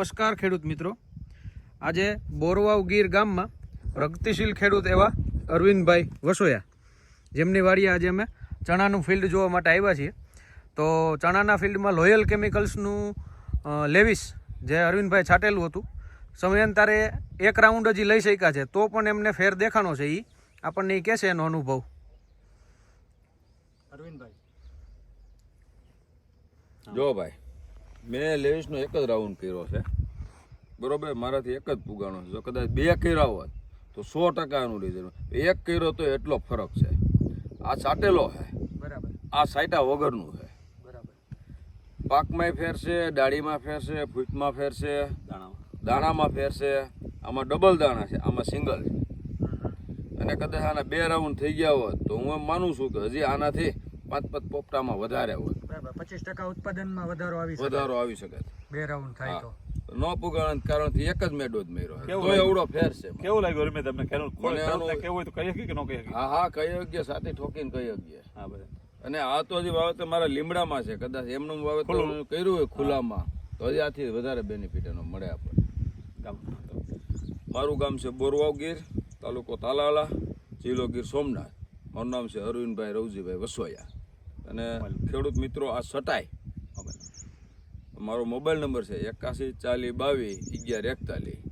નમસ્કાર ખેડૂત મિત્રો. આજે બોરવાવ ગીર ગામમાં પ્રગતિશીલ ખેડૂત એવા અરવિંદભાઈ વસોયા. જેમની વાડીએ આજે અમે ચણાનું ફિલ્ડ જોવા માટે આવ્યા છીએ. તો ચણાના ફિલ્ડમાં લોયલ કેમિકલ્સનું લેવિસ જે અરવિંદભાઈ છાટેલું હતું. સમયાંતરે એક રાઉન્ડ હજી લઈ શક્યા છે. તો પણ એમને ફેર દેખાણો છે એ આપણને એ કહેશે એનો અનુભવ. અરવિંદભાઈ. જો ભાઈ. મેં લેવિસનો એક જ રાઉન્ડ કર્યો છે. બરોબર? મારાથી એક જ પુગાણો છે. જો કદાચ બે કર્યા હોત તો સો ટકાનું રિઝલ્ટ એક કર્યો તો એટલો ફરક છે. આ સાટેલો છે. બરાબર. આ સાઈટા વગરનું છે. બરાબર. પાકમાંય ફેરશે ડાળીમાં ફેરશે ફૂટમાં ફેરશે દાણામાં. દાણામાં ફેરશે. આમાં ડબલ દાણા છે. આમાં સિંગલ છે. અને કદાચ આના બે રાઉન્ડ થઈ ગયા હોત તો હું એમ માનું છું કે હજી આનાથી પાંચ પાંચ પોપટામાં વધારે હોય. બરાબર. પચીસ ટકા ઉત્પાદનમાં વધારો આવી વધારો આવી શકે. બે રાઉન્ડ થાય તો. નો પુગાણ કારણથી એક જ મેડો જ મેર્યો. તો એવડો ફેર છે કેવું લાગ્યું રમે તમને? કેવું હોય તો કહી શકીએ કે ન કહી શકીએ? હા હા કઈ યોગ્ય સાથે ઠોકીને કઈ યોગ્ય હા બરાબર. અને આ તો હજી વાવેતર મારા લીમડામાં છે. કદાચ એમનું વાવેતર કર્યું હોય ખુલ્લામાં. તો હજી આથી વધારે બેનિફિટ એનો મળે આપણને. મારું ગામ છે બોરવાવ ગીર તાલુકો તાલાલા જિલ્લો ગીર સોમનાથ. મારું નામ છે અરવિંદભાઈ રવજીભાઈ વસોયા અને ખેડૂત મિત્રો આ સટાઈ મારો મોબાઈલ નંબર છે એકાસી ચાલીસ બાવીસ અગિયાર એકતાલીસ.